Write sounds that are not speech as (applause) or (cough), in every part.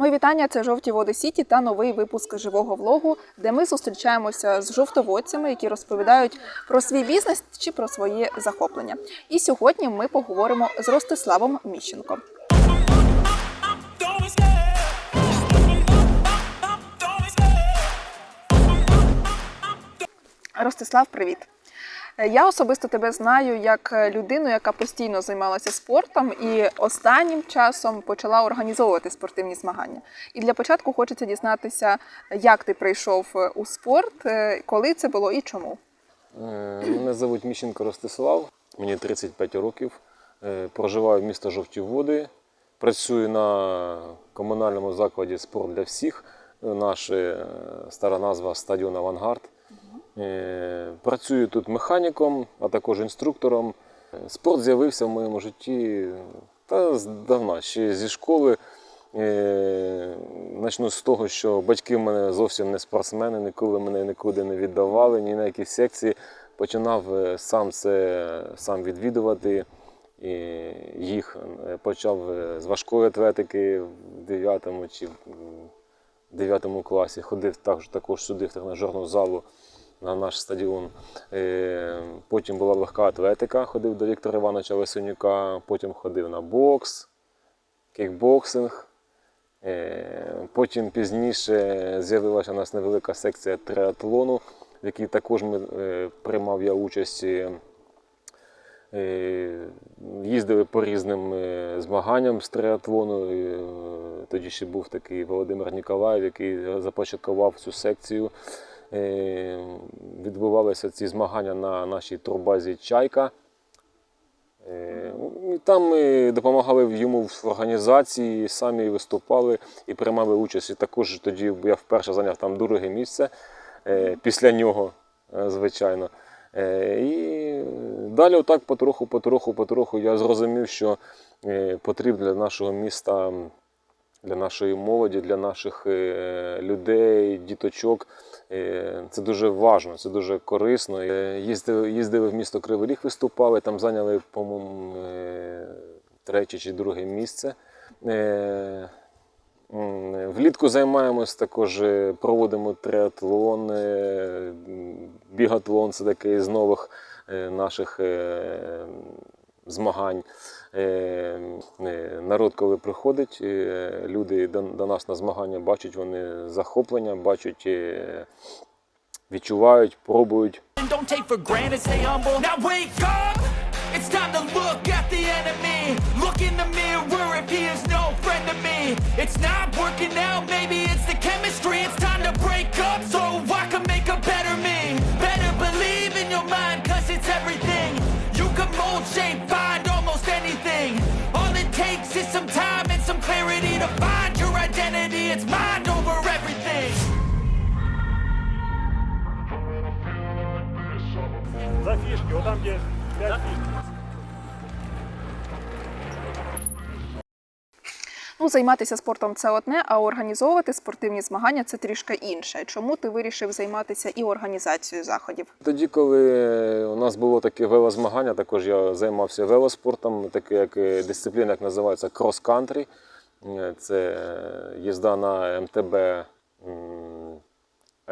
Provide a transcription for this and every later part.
Мої вітання це жовті води Сіті та новий випуск живого влогу, де ми зустрічаємося з жовтоводцями, які розповідають про свій бізнес чи про своє захоплення. І сьогодні ми поговоримо з Ростиславом Міщенко. Ростислав, привіт. Е, Я особисто тебе знаю як е, людину, яка постійно займалася спортом і останнім часом почала організовувати спортивні змагання. І для початку хочеться дізнатися, як ти прийшов е, у спорт, коли це було і чому. Мене звуть Міщенко Ростислав, мені 35 років. Проживаю в місто Жовті Води. Працюю на комунальному закладі Спорт для всіх. Наша стара назва стадіон Авангард. Е, Працюю тут механіком, а також інструктором. Е, Спорт з'явився в моєму житті та здавна, ще зі школи. Е, Начну з того, що батьки в мене зовсім не спортсмени, ніколи мене нікуди не віддавали, ні на які секції. Починав е, сам це сам відвідувати. І їх Е, почав е, з важкої атлетики в 9 чи в 9 класі. Ходив також, також сюди в тренажерну залу на наш стадіон. Е, Потім була легка атлетика, ходив до Віктора Івановича Лисенюка, потім ходив на бокс, кікбоксинг. Е, Потім пізніше з'явилася у нас невелика секція триатлону, в якій також ми, е, приймав я участь. Їздили по різним змаганням з триатлону. Тоді ще був такий Володимир Ніколаєв, який започаткував цю секцію. Е, Відбувалися ці змагання на нашій турбазі Чайка. Е, і Там ми допомагали йому в організації, самі виступали і приймали участь. І також тоді я вперше зайняв там друге місце е, після нього, звичайно. І далі, отак потроху, потроху, потроху я зрозумів, що потрібно для нашого міста, для нашої молоді, для наших людей, діточок. Е, Це дуже важливо, це дуже корисно. Е, Їздили, їздили в місто Кривий Ріг, виступали, там зайняли, по-моєму, е, третє чи друге місце. Влітку займаємось також, проводимо триатлон, бігатлон це такий з нових наших змагань. Е, е, Народ, коли приходить, е, люди до, нас на змагання бачать вони захоплення, бачать, е, відчувають, пробують. It's time to break up so I can make a better me. Ну, займатися спортом це одне, а організовувати спортивні змагання це трішки інше. Чому ти вирішив займатися і організацією заходів? Тоді, коли у нас було таке велозмагання, також я займався велоспортом, таке як е, дисципліна, як називається крос-кантрі. Е, Це їзда на МТБ,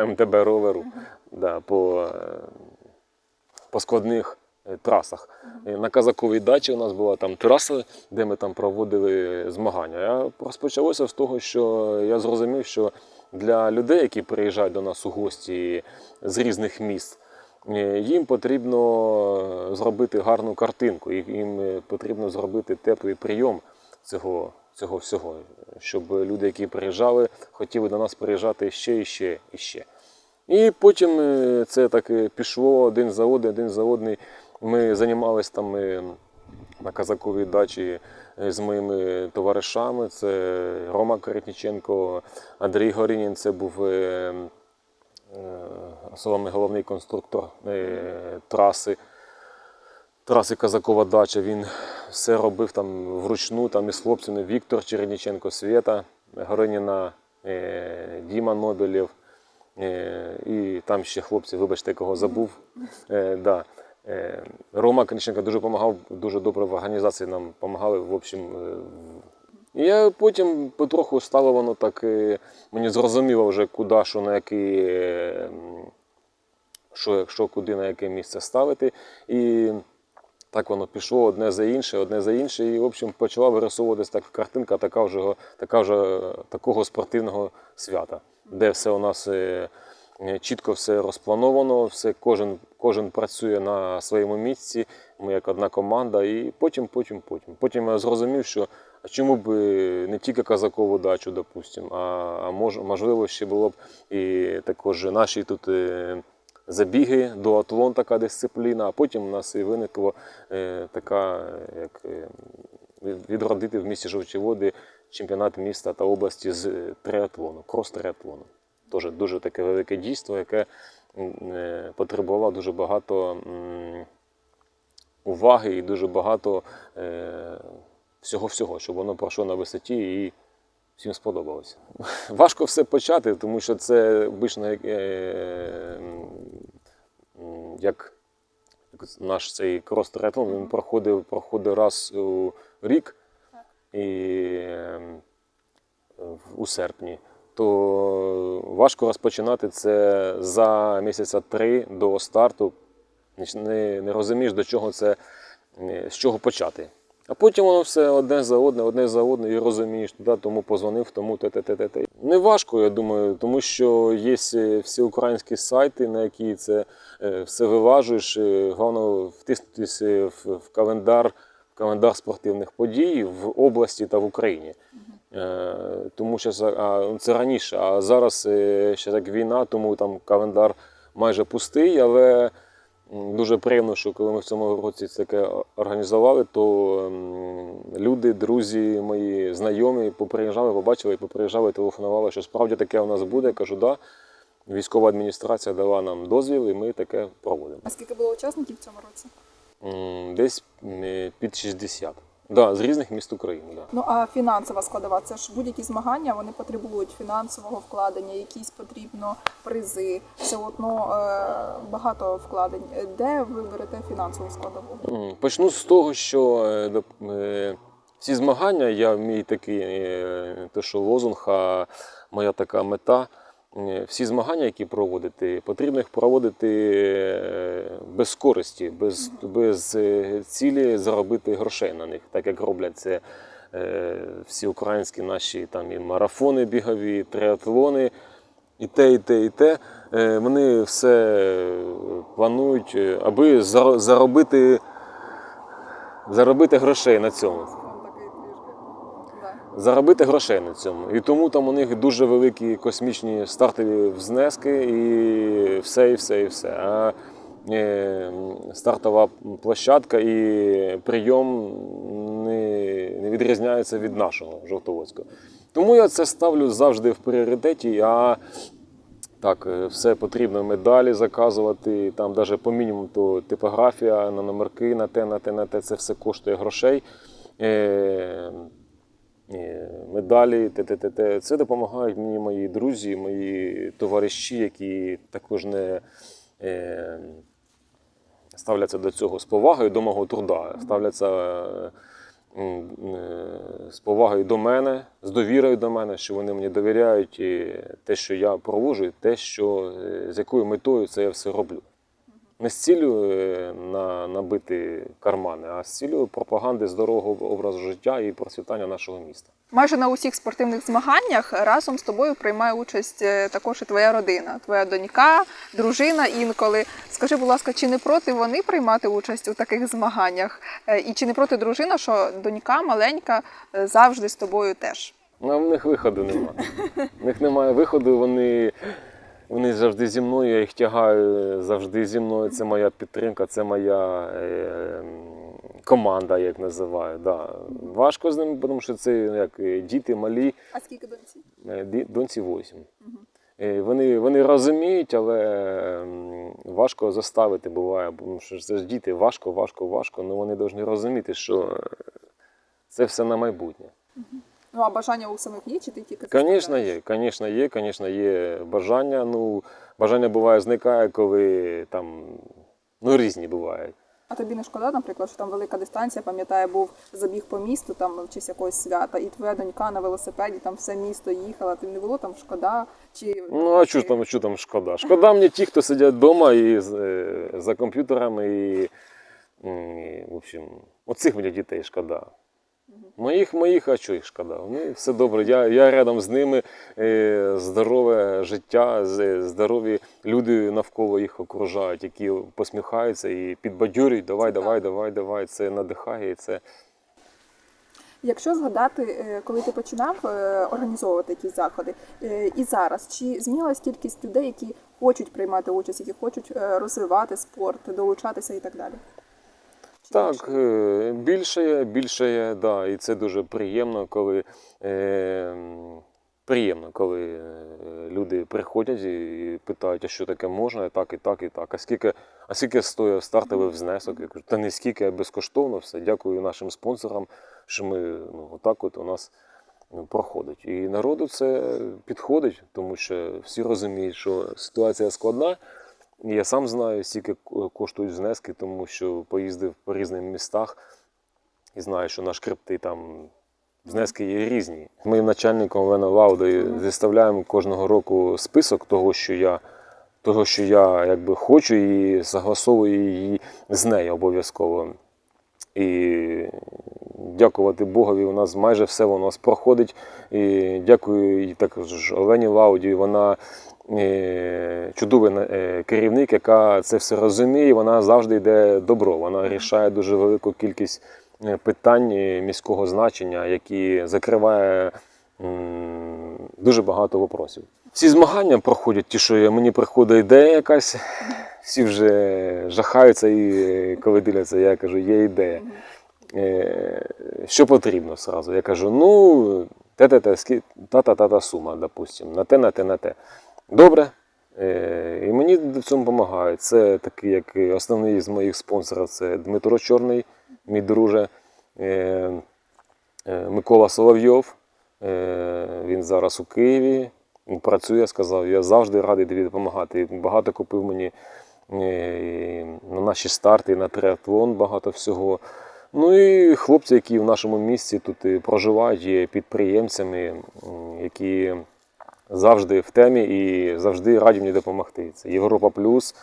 МТБ роверу да, по, е, по складних трасах. На Казаковій дачі у нас була там траса, де ми там проводили змагання. Я розпочалося з того, що я зрозумів, що для людей, які приїжджають до нас у гості з різних міст, е, їм потрібно зробити гарну картинку, їм е, потрібно зробити теплий прийом цього, цього всього, щоб люди, які приїжджали, хотіли до нас приїжджати ще і ще і ще. І потім е, це так пішло один за один, один за одний. Ми займалися там на Казаковій дачі з моїми товаришами. Це Рома Каретніченко, Андрій Горінін, це був е, е, головний конструктор е, траси. Траси Казакова дача. Він все робив там вручну, там із хлопцями Віктор Черніченко, Свєта, Гориніна, Діма Нобелєв. І там ще хлопці, вибачте, кого забув. Да. Е, Рома Коніченко дуже допомагав, дуже добре в організації нам допомагали. В общем, е, я потім потроху стало воно так, е, мені зрозуміло вже куди, що на е, що, якщо куди на яке місце ставити. І так воно пішло одне за інше, одне за інше. І, в общем, почала вирисовуватись так картинка така вже, така вже такого спортивного свята, де все у нас чітко все розплановано, все, кожен, кожен працює на своєму місці. Ми як одна команда, і потім, потім, потім. Потім я зрозумів, що чому б е, не тільки казакову дачу, допустимо, а, мож, можливо, ще було б і також наші тут. е, забіги, дуатлон така дисципліна, а потім у нас і виникла е, така, е, як е, відродити в місті Жовті Води чемпіонат міста та області з е, триатлону, крос-триатлону. Теж дуже таке велике дійство, яке е, потребувало дуже багато уваги і дуже багато е, всього-всього, щоб воно пройшло на висоті і всім сподобалося. (laughs) Важко все почати, тому що це обично як, е, як наш цей крос триатлон він проходив, проходив раз у рік і е, в- у серпні. То важко розпочинати це за місяця три до старту. Не- Не, розумієш, до чого це, з чого почати. А потім воно все одне за одне, одне за одне, і розумієш, туди тому позвонив, тому те, те, те, те, те. Не важко, я думаю, тому що є всі українські сайти, на які це е, все виважуєш. Головне втиснутися в календар, в календар спортивних подій в області та в Україні. Е, Тому що це раніше, а зараз е, ще так війна, тому там календар майже пустий, але дуже приємно, що коли ми в цьому році це таке організували, то люди, друзі мої, знайомі поприїжджали, побачили поприїжджали, телефонували, що справді таке у нас буде. Я кажу, да. Військова адміністрація дала нам дозвіл, і ми таке проводимо. А скільки було учасників в цьому році? Десь під 60. Да, з різних міст України. Да. Ну а фінансова складова це ж будь-які змагання, вони потребують фінансового вкладення, якісь потрібно призи, все одно е, багато вкладень. Де ви берете фінансову складову? Почну з того, що е, е, ці змагання, я мій такий, е, те, що лозунг, а моя така мета. Е, Всі змагання, які проводити, потрібно їх проводити е, без користі, без, без е, цілі заробити грошей на них, так як роблять це всі українські наші там і марафони бігові, і триатлони, і те, і те, і те. Вони все планують, аби заробити, заробити грошей на цьому. Заробити грошей на цьому. І тому там у них дуже великі космічні стартові внески, і все, і все, і все. А е, стартова площадка і прийом не, не відрізняється від нашого жовтоводського. Тому я це ставлю завжди в пріоритеті. А так, е, все потрібно медалі заказувати, там навіть по мінімуму то типографія на номерки, на те, на те, на те, це все коштує грошей. Е, медалі, те, те, те, те. Це допомагають мені мої друзі, мої товариші, які також не е, ставляться до цього з повагою до мого труда, ставляться е, е, з повагою до мене, з довірою до мене, що вони мені довіряють і те, що я проводжу, і те, що, з якою метою це я все роблю. Не з ціллю е, на, набити кармани, а з ціллю пропаганди здорового образу життя і процвітання нашого міста. Майже на усіх спортивних змаганнях разом з тобою приймає участь е, також і твоя родина, твоя донька, дружина інколи. Скажи, будь ласка, чи не проти вони приймати участь у таких змаганнях? Е, І чи не проти дружина, що донька маленька завжди з тобою теж? Ну, в них виходу немає. В них немає виходу, вони, вони завжди зі мною, я їх тягаю завжди зі мною. Це моя підтримка, це моя е, команда, як називаю. Да. Важко з ними, тому що це як е, діти малі, А скільки доньці? е, доньці 8. Е, Вони, вони розуміють, але важко заставити буває, тому що це ж діти важко, важко, важко. але вони повинні розуміти, що це все на майбутнє. Ну а бажання у самих є, чи ти тільки Звісно, є, звісно, є, звісно, є бажання. Ну, бажання буває зникає, коли там ну, різні бувають. А тобі не шкода, наприклад, що там велика дистанція, пам'ятаю, був забіг по місту там в честь якогось свята, і твоя донька на велосипеді там все місто їхала. Тобі не було там шкода? Чи Ну, а що там, там шкода? Шкода мені ті, хто сидять вдома і е, за комп'ютерами, і, і, в общем, оцих мені дітей шкода. Моїх, моїх, а що їх шкода? Вони все добре. Я, я рядом з ними, е, здорове життя, здорові люди навколо їх окружають, які посміхаються і підбадьорюють, давай, давай, давай, давай. Це надихає, це Якщо згадати, е, коли ти починав е, організовувати якісь заходи, і зараз чи змінилась кількість людей, які хочуть приймати участь, які хочуть розвивати спорт, долучатися і так далі? Так, більше? е, більше є, да, і це дуже приємно, коли е, приємно, коли е, люди приходять і питають, а що таке можна, і так, і так, і так. А скільки, а скільки стоїть стартовий внесок? Я кажу, та не скільки, а безкоштовно все. Дякую нашим спонсорам, що ми ну, отак от у нас ну, проходить. І народу це підходить, тому що всі розуміють, що ситуація складна. Я сам знаю, скільки коштують знески, тому що поїздив по різним містах і знаю, що на шкрипти там знески є різні. Ми начальником Олена Лаудою виставляємо кожного року список того, що я, того, що я якби хочу, і согласовую її з нею обов'язково. І дякувати Богові, у нас майже все нас проходить. І дякую і також Олені Лауді. Вона чудовий е, керівник, яка це все розуміє. Вона завжди йде добро. Вона рішає дуже велику кількість е, питань е, міського значення, які закриває дуже багато вопросів. Всі змагання проходять, ті, що мені приходить ідея якась, всі вже жахаються і е, коли дивляться, я кажу, є ідея. Е, Що потрібно сразу? Я кажу, ну, те-те-те, та-та-та-та сума, допустим, на те, на те, на те. Добре. Е, І мені в цьому допомагають. Це такий, як основний з моїх спонсорів, це Дмитро Чорний, мій друже, е, е, Микола Соловйов. Він зараз у Києві. Він працює, сказав, я завжди радий тобі допомагати. Багато купив мені на наші старти, на триатлон багато всього. Ну і хлопці, які в нашому місті тут проживають, є підприємцями, які завжди в темі і завжди раді мені допомогти. Це Європа Плюс,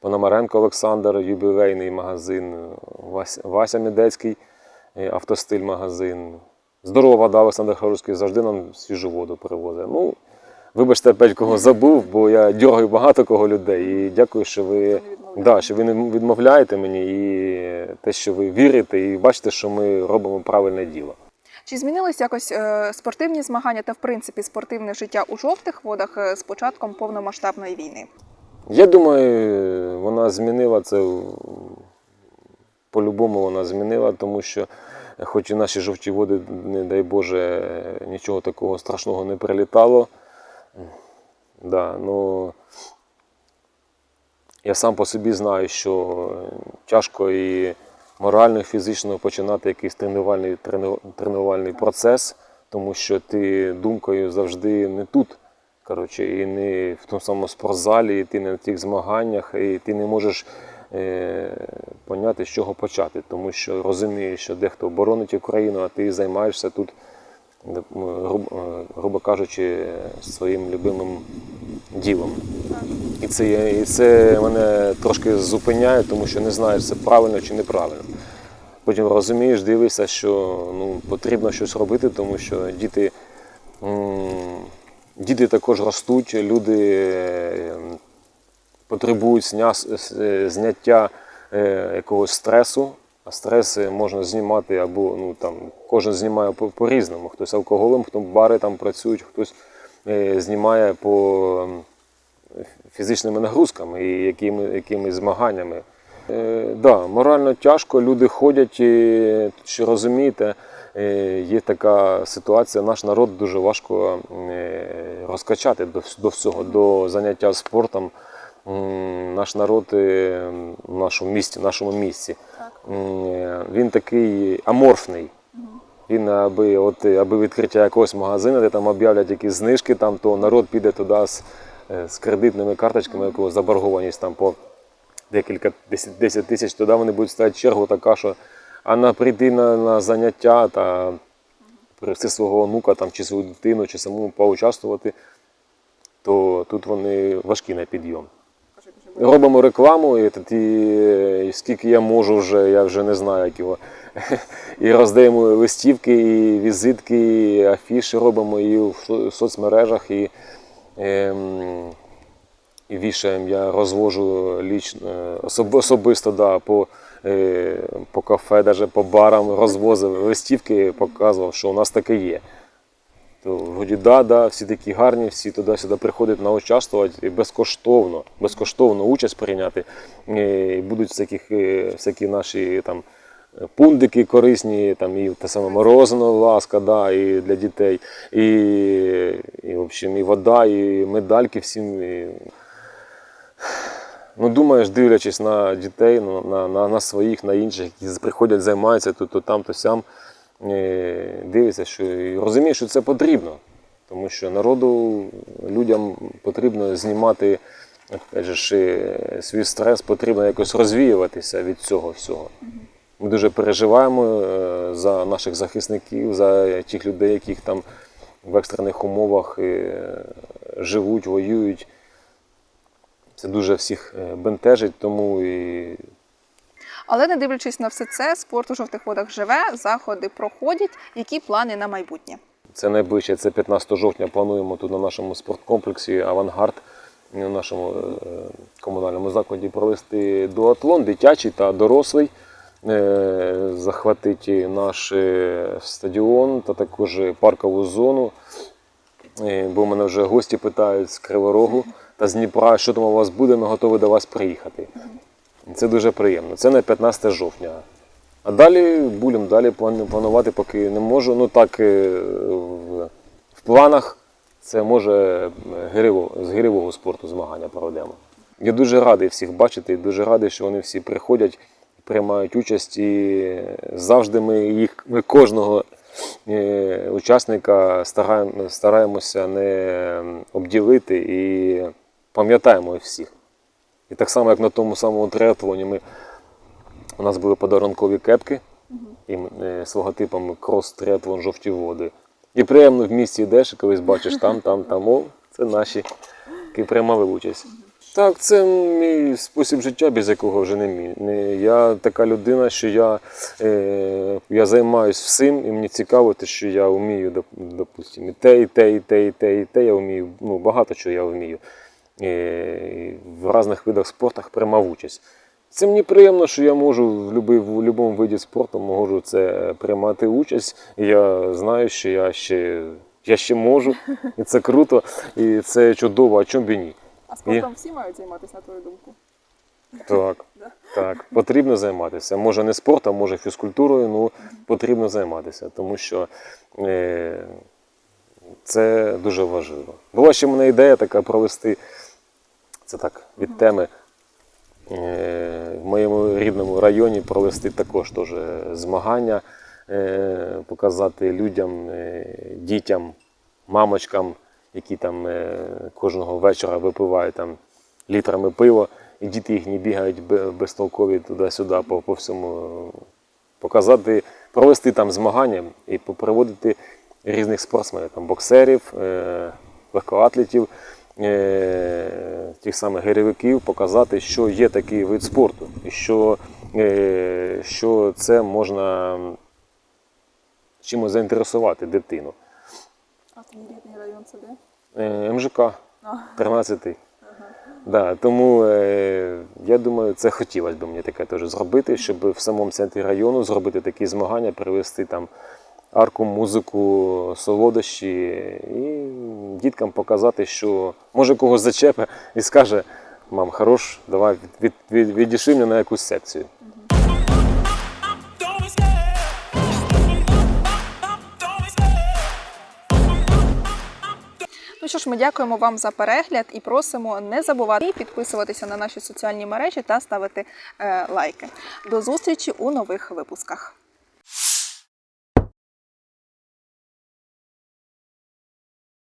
Пономаренко Олександр, юбілейний магазин, Вася, Вася Медецький, е, автостиль магазин. Здорова вода Олександр Харузький завжди нам свіжу воду привозить. Ну, вибачте, опять кого забув, бо я дергаю багато кого людей. І дякую, що ви, да, що ви не відмовляєте мені і те, що ви вірите, і бачите, що ми робимо правильне діло. Чи змінились якось е, спортивні змагання та в принципі спортивне життя у жовтих водах е, з початком повномасштабної війни? Я думаю, вона змінила це по-любому вона змінила, тому що, хоч і наші жовті води, не дай Боже, нічого такого страшного не прилітало. Да, ну, я сам по собі знаю, що тяжко і морально, фізично починати якийсь тренувальний, трену- тренувальний процес, тому що ти думкою завжди не тут. Коротше, і не в тому самому спортзалі, і ти не на тих змаганнях, і ти не можеш е, поняти, з чого почати, тому що розумієш, що дехто оборонить Україну, а ти займаєшся тут, грубо, е, грубо кажучи, своїм любимим ділом. І це, і це мене трошки зупиняє, тому що не знаєш, це правильно чи неправильно. Потім розумієш, дивишся, що ну, потрібно щось робити, тому що діти, діти також ростуть, люди е, потребують е, зняття якогось стресу. А стрес е, можна знімати або ну, там, кожен знімає по- по-різному. Хтось алкоголем, хто бари там працюють, хтось е, знімає по фізичними нагрузками і якими, якимись змаганнями. Е, да, морально тяжко, люди ходять, і, що розумієте, е, є така ситуація, наш народ дуже важко е, розкачати до, до всього, до заняття спортом. Наш народ е, в нашому місті, в нашому місці, він такий аморфний. Він аби, от, аби відкриття якогось магазину, де там об'являть якісь знижки, там, то народ піде туди з, е, з кредитними карточками, якого заборгованість там по декілька 10, 10 тисяч, тоді вони будуть ставити чергу така, що а на прийти на, на заняття та привести свого онука там, чи свою дитину, чи самому поучаствувати, то тут вони важкі на підйом. Робимо рекламу, і тоді е, скільки я можу вже, я вже не знаю, як його. (laughs) І роздаємо листівки, і візитки, і афіші робимо і в соцмережах, і, ем, і вішаємо. Я розвожу лічно, е, особ- особисто да, по, е, по кафе, даже по барам розвозив листівки, показував, що у нас таке є. То вроді да, да, всі такі гарні, всі туди-сюди приходять на участвувати і безкоштовно, безкоштовно участь прийняти. Е, І будуть всякі, всякі наші там е, пундики корисні, там і те саме морозино, ласка, да, і для дітей, і, і, в общем, і вода, і медальки всім. І... Ну, думаєш, дивлячись на дітей, на, на, на своїх, на інших, які приходять, займаються тут, то там, то сям, е, дивишся, що і розумієш, що це потрібно. Тому що народу, людям потрібно знімати же, е, свій стрес, потрібно якось розвіюватися від цього всього. Ми дуже переживаємо е, за наших захисників, за тих людей, яких там в екстрених умовах живуть, воюють. Це дуже всіх бентежить, тому і Але не дивлячись на все це, спорт у жовтих водах живе, заходи проходять. Які плани на майбутнє? Це найближче, це 15 жовтня. Плануємо тут на нашому спорткомплексі Авангард, на нашому е, комунальному закладі провести дуатлон, дитячий та дорослий, е, захватити наш е, стадіон та також паркову зону. Бо мене вже гості питають з Криворогу та з Дніпра, що там у вас буде, ми готові до вас приїхати. Це дуже приємно. Це на 15 жовтня. А далі будемо далі планувати, поки не можу. Ну так е, в, в планах це може е, з гирьового спорту змагання проведемо. Я дуже радий всіх бачити, дуже радий, що вони всі приходять, приймають участь і завжди ми їх, ми кожного е, учасника стараємо, стараємося не обділити і пам'ятаємо всіх. І так само, як на тому самому триатлоні, ми у нас були подарункові кепки і, е, з логотипом крос триатлон жовті води. І приємно в місті йдеш, і колись бачиш там, там, там, о, це наші, які приймали участь. Так, це мій спосіб життя, без якого вже не мій. Я така людина, що я, е, я займаюся всім, і мені цікаво, те, що я вмію, допустимо, і те, і те, і те, і те, і те. Я вмію, ну, багато чого я вмію. Е, в різних видах спорту приймав участь. Це мені приємно, що я можу в будь-якому виді спорту можу це приймати участь. Я знаю, що я ще, я ще можу, і це круто, і це чудово, а чому б і ні? А спортом всі мають займатися, на твою думку? Так, (laughs) так, потрібно займатися. Може не спортом, може фізкультурою, ну потрібно займатися, тому що е, це дуже важливо. Була ще в мене ідея така провести це так від теми. Е, в моєму рідному районі провести також теж змагання, е, показати людям, е, дітям, мамочкам, які там кожного вечора випивають там літрами пива, і діти їхні бігають безтолкові туди-сюди по, по всьому. Показати, провести там змагання і поприводити різних спортсменів, там боксерів, легкоатлетів, тих самих гирьовиків, показати, що є такий вид спорту, і що, е, що це можна чимось заінтересувати дитину. А рідний район це де? Е, МЖК 13. Да, тому е, я думаю, це хотілося б мені таке теж зробити, щоб в самому центрі району зробити такі змагання, привезти там арку, музику, солодощі і діткам показати, що може когось зачепе і скаже: мам, хорош, давай від, від, від, відійшли мене на якусь секцію. Ну що ж, ми дякуємо вам за перегляд і просимо не забувати підписуватися на наші соціальні мережі та ставити е, лайки. До зустрічі у нових випусках.